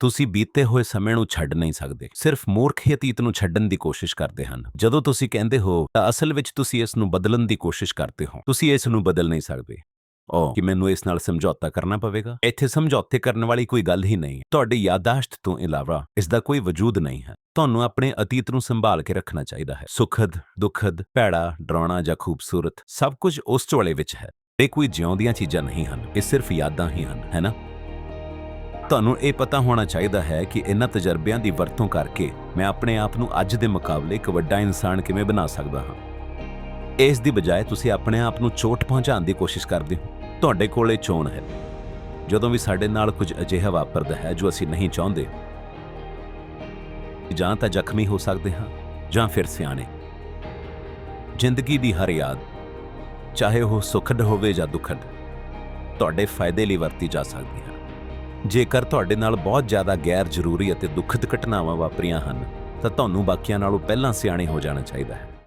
ਤੁਸੀਂ ਬੀਤੇ ਹੋਏ ਸਮੇਂ ਨੂੰ ਛੱਡ ਨਹੀਂ ਸਕਦੇ। ਸਿਰਫ ਮੂਰਖ ਹੀ ਅਤੀਤ ਨੂੰ ਛੱਡਣ ਦੀ ਕੋਸ਼ਿਸ਼ ਕਰਦੇ ਹਨ। ਜਦੋਂ ਤੁਸੀਂ ਕਹਿੰਦੇ ਹੋ ਤਾਂ ਅਸਲ ਵਿੱਚ ਤੁਸੀਂ ਇਸ ਨੂੰ ਬਦਲਣ ਦੀ ਕੋਸ਼ਿਸ਼ ਕਰਦੇ ਹੋ। ਤੁਸੀਂ ਇਸ ਨੂੰ ਬਦਲ ਨਹੀਂ ਸਕਦੇ। ਓ ਕਿ ਮੈਨੂੰ ਇਸ ਨਾਲ ਸਮਝੌਤਾ ਕਰਨਾ ਪਵੇਗਾ? ਇੱਥੇ ਸਮਝੌਤੇ ਕਰਨ ਵਾਲੀ ਕੋਈ ਗੱਲ ਹੀ ਨਹੀਂ। ਤੁਹਾਡੀ ਯਾਦਾਸ਼ਤ ਤੋਂ ਇਲਾਵਾ ਇਸ ਦਾ ਕੋਈ ਵਜੂਦ ਨਹੀਂ ਹੈ। ਤੁਹਾਨੂੰ ਆਪਣੇ ਅਤੀਤ ਨੂੰ ਸੰਭਾਲ ਕੇ ਰੱਖਣਾ ਚਾਹੀਦਾ ਹੈ। ਸੁਖਦ ਦੁਖਦ ਭੈੜਾ ਡਰਾਉਣਾ ਜਾਂ ਖੂਬਸੂਰਤ ਸਭ ਕੁਝ ਉਸ ਝੋਲੇ ਵਿੱਚ ਹੈ। ਇਹ ਕੋਈ ਜਿਉਂਦੀਆਂ ਚੀਜ਼ਾਂ ਨਹੀਂ ਹਨ। ਇਹ ਸਿਰਫ ਯਾਦਾਂ ਹੀ ਹਨ। ਹੈ ਨਾ? ਤੁਹਾਨੂੰ ਇਹ ਪਤਾ ਹੋਣਾ ਚਾਹੀਦਾ ਹੈ ਕਿ ਇਹਨਾਂ ਤਜਰਬਿਆਂ ਦੀ ਵਰਤੋਂ ਕਰਕੇ ਮੈਂ ਆਪਣੇ ਆਪ ਨੂੰ ਅੱਜ ਦੇ ਮੁਕਾਬਲੇ ਇੱਕ ਵੱਡਾ ਇਨਸਾਨ ਕਿਵੇਂ ਬਣਾ ਸਕਦਾ ਹਾਂ। ਇਸ ਦੀ ਬਜਾਏ ਤੁਸੀਂ ਆਪਣੇ ਆਪ ਨੂੰ ਚੋਟ ਪਹੁੰਚਾਉਣ ਦੀ ਕੋਸ਼ਿਸ਼ ਕਰਦੇ ਹੋ। ਤੁਹਾਡੇ ਕੋਲੇ ਚੋਣ ਹੈ। ਜਦੋਂ ਵੀ ਸਾਡੇ ਨਾਲ ਕੁਝ ਅਜਿਹਾ ਵਾਪਰਦਾ ਹੈ ਜੋ ਅਸੀਂ ਨਹੀਂ ਚਾਹੁੰਦੇ, ਜਾਂ ਤਾਂ ਜ਼ਖਮੀ ਹੋ ਸਕਦੇ ਹਾਂ, ਜਾਂ ਫਿਰ ਸਿਆਣੇ। ਜ਼ਿੰਦਗੀ ਦੀ ਹਰ ਯਾਦ, ਚਾਹੇ ਉਹ ਸੁਖਦ ਹੋਵੇ ਜਾਂ ਦੁਖਦ, ਤੁਹਾਡੇ ਫਾਇਦੇ ਲਈ ਵਰਤੀ ਜਾ ਸਕਦੀ ਹੈ। ਜੇਕਰ ਤੁਹਾਡੇ ਨਾਲ ਬਹੁਤ ਜ਼ਿਆਦਾ ਗੈਰ ਜ਼ਰੂਰੀ ਅਤੇ ਦੁਖਦ ਘਟਨਾਵਾਂ ਵਾਪਰੀਆਂ ਹਨ, ਤਾਂ ਤੁਹਾਨੂੰ ਬਾਕੀਆਂ ਨਾਲੋਂ ਪਹਿਲਾਂ ਸਿਆਣੇ ਹੋ ਜਾਣਾ ਚਾਹੀਦਾ ਹੈ।